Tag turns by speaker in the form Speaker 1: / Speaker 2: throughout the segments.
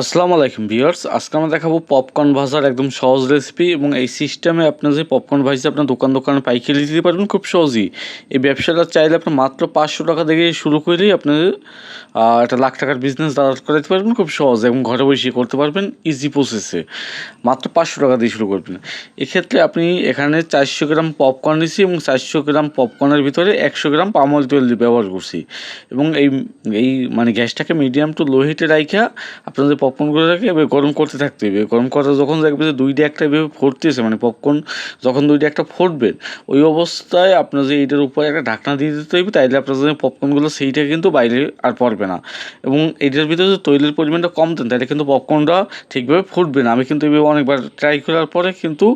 Speaker 1: আসসালামু আলাইকুম ভিউয়ার্স। আজকে আমরা দেখাবো পপকর্ন ভাজার একদম সহজ রেসিপি এবং এই সিস্টেমে আপনি যে পপকর্ন ভাজতে আপনার দোকান দোকানে পাইকারি দিতে পারবেন খুব সহজেই। এই ব্যবসাটা চাইলে আপনি মাত্র পাঁচশো টাকা থেকে শুরু করেই আপনি একটা লাখ টাকার বিজনেস দাঁড় করাতে পারবেন খুব সহজ এবং ঘরে বসে করতে পারবেন ইজি প্রসেসে মাত্র পাঁচশো টাকা দিয়ে শুরু করবেন। এক্ষেত্রে আপনি এখানে চারশো গ্রাম পপকর্ন নিয়েছি এবং চারশো গ্রাম পপকর্নের ভিতরে একশো গ্রাম পামল তেল ব্যবহার করছি। এবং এই এই মানে গ্যাসটাকে মিডিয়াম টু লো হিটে রাখা আপনাদের পপকর্নগুলোকে এবার গরম করতে থাকতে হবে। গরম করা যখন দেখবে যে দুইটা একটা এভাবে ফুটতেছে মানে পপকর্ন যখন দুইটা একটা ফুটবে, ওই অবস্থায় আপনার যে এইটার উপরে একটা ঢাকনা দিয়ে দিতে হবে, তাইলে আপনার যে পপকর্নগুলো সেইটা কিন্তু বাইরে আর পড়বে না। এবং এইটার ভিতরে যদি তৈলের পরিমাণটা কম দেন তাহলে কিন্তু পপকর্নটা ঠিকভাবে ফুটবে না। আমি কিন্তু এভাবে অনেকবার ট্রাই করার পরে কিন্তু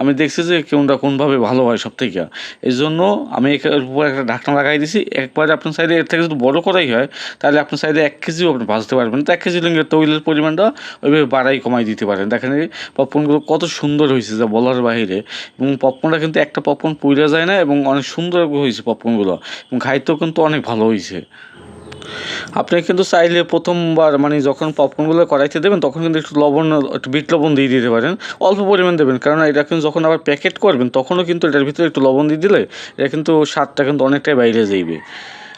Speaker 1: আমি দেখছি যে কোনটা কোনভাবে ভালো হয় সব থেকে এই জন্য আমি এর উপরে একটা ঢাকনা লাগাই দিছি। একবারে আপনার সাইডে এর থেকে যদি বড় করাই হয় তাহলে আপনার সাইডে এক কেজিও আপনি ভাজতে পারবেন তো এক কেজি লিঙ্গের তৈলের পরিমাণটা ওইভাবে বাড়াই, কমাই দিতে পারেন। দেখেন পপকর্নগুলো কত সুন্দর হয়েছে যা বলার বাইরে এবং পপকর্নটা কিন্তু একটা পপকর্ন পুইরা যায় না এবং অনেক সুন্দর হয়েছে পপকর্নগুলো এবং খাইতেও কিন্তু অনেক ভালো হয়েছে। আপনি কিন্তু চাইলে প্রথমবার মানে যখন পপকর্নগুলো কড়াইতে দেবেন, তখন কিন্তু একটু লবণ, একটু বিট লবণ দিয়ে দিতে পারেন। অল্প পরিমাণ দেবেন কারণ এটা কিন্তু যখন আবার প্যাকেট করবেন, তখনও কিন্তু এটার ভিতরে একটু লবণ দিয়ে দিলে এটা কিন্তু স্বাদটা কিন্তু অনেকটাই বাইরে যাইবে।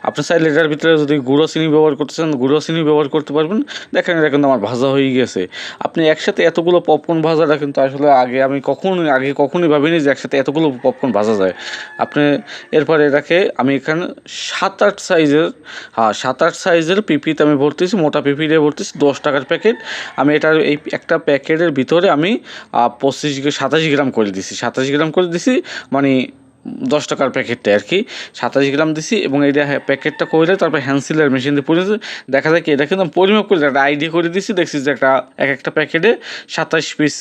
Speaker 1: আপনি চাইলে এটার ভিতরে যদি গুঁড়ো চিনি ব্যবহার করতে চান, গুঁড়ো চিনি ব্যবহার করতে পারবেন। দেখেন এটা কিন্তু আমার ভাজা হয়ে গেছে। আপনি একসাথে এতগুলো পপকর্ন ভাজাটা কিন্তু আসলে আগে আমি কখনোই, আগে কখনোই ভাবিনি যে একসাথে এতগুলো পপকর্ন ভাজা যায়। আপনি এরপরে এটাকে আমি এখানে সাত আট সাইজের হ্যাঁ সাত আট সাইজের পিপিতে আমি ভর্তিছি, মোটা পিপি দিয়ে ভর্তিছি, দশ টাকার প্যাকেট আমি এটার এই একটা প্যাকেটের ভিতরে আমি পঁচিশ সাতাশ গ্রাম করে দিছি। সাতাশ গ্রাম করে দিছি মানে দশ টাকার প্যাকেটটা আর কি। সাতাশ গ্রাম দিছি এবং এইটা হ্যাঁ, প্যাকেটটা করে তারপর হ্যান্সিলের মেশিন দিয়ে পড়েছে। দেখা যায় কি এটা কিন্তু পরিমাপ করে একটা আইডিয়া করে দিছি দেখছি যে একটা এক একটা প্যাকেটে সাতাশ পিস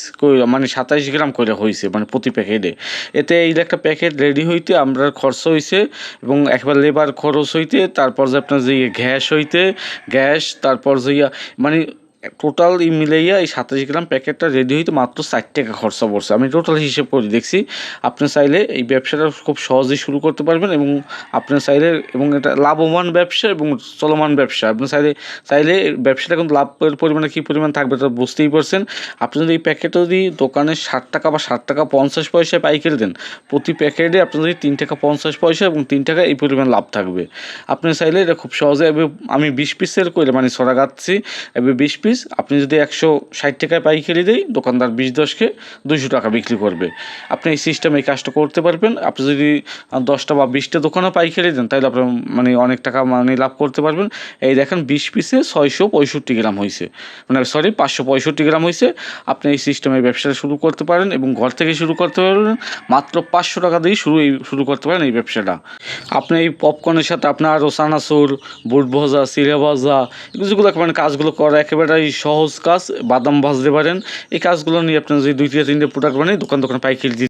Speaker 1: মানে সাতাশ গ্রাম করে হয়েছে মানে প্রতি প্যাকেটে। এতে এই একটা প্যাকেট রেডি হইতে আমরা খরচ হয়েছে এবং একবার লেবার খরচ হইতে তারপর যে আপনার যে গ্যাস হইতে গ্যাস তারপর যে মানে টোটাল মিলাইয়া এই সাতাশ গ্রাম প্যাকেটটা রেডি হইতে মাত্র ষাট টাকা খরচা পড়ছে। আমি টোটাল হিসেব করে দেখছি। আপনি চাইলে এই ব্যবসাটা খুব সহজেই শুরু করতে পারবেন এবং আপনি চাইলে এবং এটা লাভবান ব্যবসা এবং চলমান ব্যবসা। আপনি চাইলে চাইলে ব্যবসাটা কিন্তু লাভের পরিমাণে কী পরিমাণ থাকবে তা বুঝতেই পারছেন। আপনি যদি এই প্যাকেটটা যদি দোকানে ষাট টাকা বা ষাট টাকা পঞ্চাশ পয়সায় পাইকারি দেন, প্রতি প্যাকেটে আপনার যদি তিন টাকা পঞ্চাশ পয়সা এবং তিন টাকা এই পরিমাণ লাভ থাকবে। আপনি চাইলে এটা খুব সহজে আমি বিশ পিসের করে মানে ছড়া গাচ্ছি এবার বিশ পিস আপনি যদি একশো ষাট টাকায় পাইকারি দেই, দোকানদার বিশ, দশকে দুশো টাকা বিক্রি করবে। আপনি এই সিস্টেমে এই কাজটা করতে পারবেন। আপনি যদি দশটা বা বিশটা দোকানে পাইকারি দেন, তাহলে আপনার মানে অনেক টাকা মানে লাভ করতে পারবেন। এই দেখেন, বিশ পিসে ছয়শো পঁয়ষট্টি গ্রাম হয়েছে মানে সরি পাঁচশো পঁয়ষট্টি গ্রাম হয়েছে আপনি এই সিস্টেমে ব্যবসাটা শুরু করতে পারেন এবং ঘর থেকে শুরু করতে পারবেন মাত্র পাঁচশো টাকা দিয়ে শুরু এই, শুরু করতে পারেন এই ব্যবসাটা। আপনি এই পপকর্নের সাথে আপনার চানাচুর বুট ভাজা চিড়ে ভাজা যেগুলো মানে কাজগুলো করা একেবারেই সহজ কাজ, বাদাম ভাজতে পারেন। এই কাজগুলো নিয়ে আপনারা যদি দুই থেকে তিনটে প্রোডাক্ট বানিয়ে দোকান দোকান পাইকারি